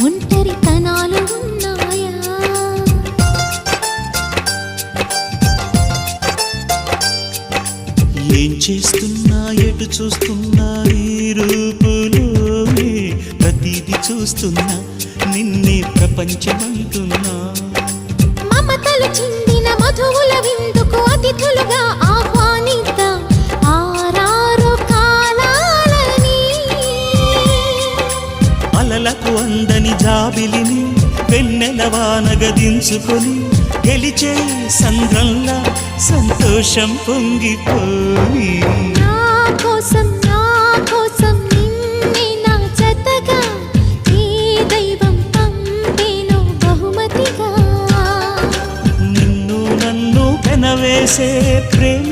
ఒంటరితనాలు ఉన్నాయా? ఏం చేస్తున్నా ఎటు చూస్తున్నా ఈ రూపులోనే ప్రతిది చూస్తున్నా నిన్నే ప్రపంచమంటున్నా. మమతలు చిందిన మధువుల విన్న అలలకు అందని జాబిలిని వెన్నెల వానగదించుకొని గెలిచే సంద్రంలా సంతోషం పొంగిపోయి. ప్రేమే